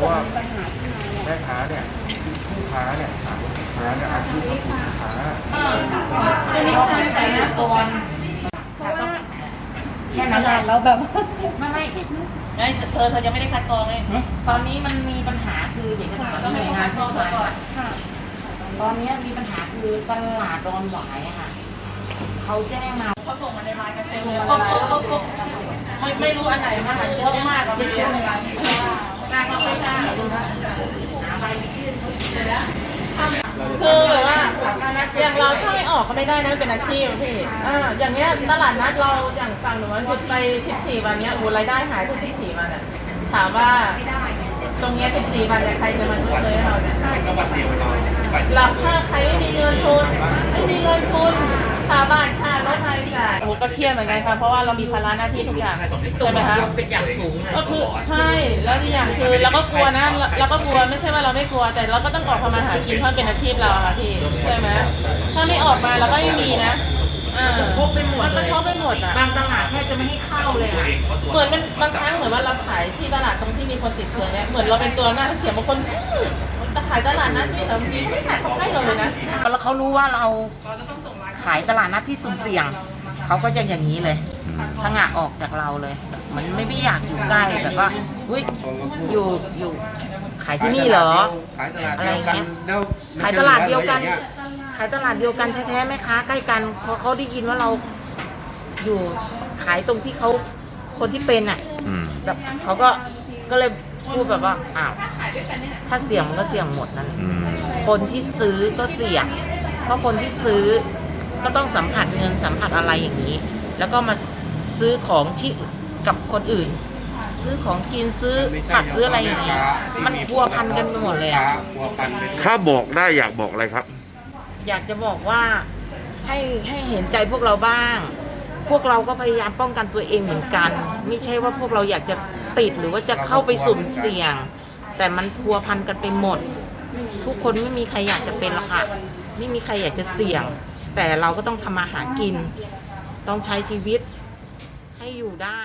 ราะว่าแม่ค้าเนี่ยผู้ค้าเนี่ยขายค้าเนี่ยอาชีพของผู้ค้าอนนี้ใครใส่หน้าตันเพราะวแค่นั้นเราแบบไม่ไม่ไอ้เธอเธอยังไม่ได้คัดกรองเลยตอนนี้มันมีปัญหาคือเด็กจะต้องมีงานเข้ามตอนนี้มีปัญหาคือตลาดดอนหวายค่ะเขาแจ้งมาเขาส่งมาในไลน์กันเต็มเลยไม่ไม่รู้อันไหนมาเยอะมากเราไม่รู้ คือแบบว่าอย่างเราถ้าไม่ออกก็ไม่ได้นะมันเป็นอาชีพพี่อ่าอย่างเงี้ยตลาดนัดเราอย่างฝั่งหนูว่าหยุดไป 14 วันเนี้ยโอ้รายได้หายไป14 วันอะถามว่าตรงเนี้ย14 วันเนี่ยใครจะมาช่วยเราเนี่ยหลับถ้าใครไม่มีเงินทุนไม่มีเงินทุนค่าบ้า ก็เครียดเหมือนกันค่ะเพราะว่าเรามีภาระหน้าที่ทุกอย่างใช่ไหมคะเป็นอย่างสูงเลยก็คือใช่แล้วอีกอย่างคือเราก็กลัวนะเราเราก็กลัวไม่ใช่ว่าเราไม่กลัว แต่เราก็ต้องออกทำมาหากินเพราะมันเป็นอาชีพเราอะค่ะพี่ใช่ไหมถ้าไม่ออกมาเราก็ไม่มีนะอ่าครบไปหมดมันเลก็ยชอบไปหมดอะบางตลาดแทบจะไม่ให้เข้าเลยอะเหมือนมันบางครั้งเหมือนว่าเราขายที่ตลาดตรงที่มีคนติดเชื้อเนี่ยเหมือนเราเป็นตัวหน้าเสียบางคนอื้อจะขายตลาดนัดนี่เหรอบางทีไม่ขายเขาให้เราเลยนะแล้วเขารู้ว่าเราขายตลาดนัดที่สุ่มเสี่ยง เขาก็จะอย่างนี้เลยพังะออกจากเราเลยเหมันไม่ไม่อยากอยู่ใกล้แบบว่าอุ้ยอยู่อยู่ขายที่นี่เหรอ ขายตลาดเดียวกันแล้วขายตลาดเดียวกัน ขายตลาดเดียวกันแท้ๆแม่ค้าใกล้กันพอเขาได้ยินว่าเราอยู่ขายตรงที่เขาคนที่เป็นอะอืมแบบเขาก็ก็เลยพูดแบบว่าอ้าวถ้าเสี่ยงมันก็เสี่ยงหมดนั่นแหละอืมคนที่ซื้อก็เสี่ยงเพราะคนที่ซื้อ ก็ต้องสัมผัสเงินสัมผัสอะไรอย่างนี้ แล้วก็มาซื้อของที่กับคนอื่น ซื้อของกินซื้อผักซื้ออะไรอย่างนี้ มันพัวพันกันไปหมดเลยอะพัวพันไปถ้าบอกได้อยากบอกอะไรครับ อยากจะบอกว่าให้ให้เห็นใจพวกเราบ้าง พวกเราก็พยายามป้องกันตัวเองเหมือนกัน ไม่ใช่ว่าพวกเราอยากจะติดหรือว่าจะเข้าไปสุ่มเสี่ยง แต่มันพัวพันกันไปหมด ทุกคนไม่มีใครอยากจะเป็นหรอกค่ะ ไม่มีใครอยากจะเสี่ยง แต่เราก็ต้องทำมาหากิน ต้องใช้ชีวิตให้อยู่ได้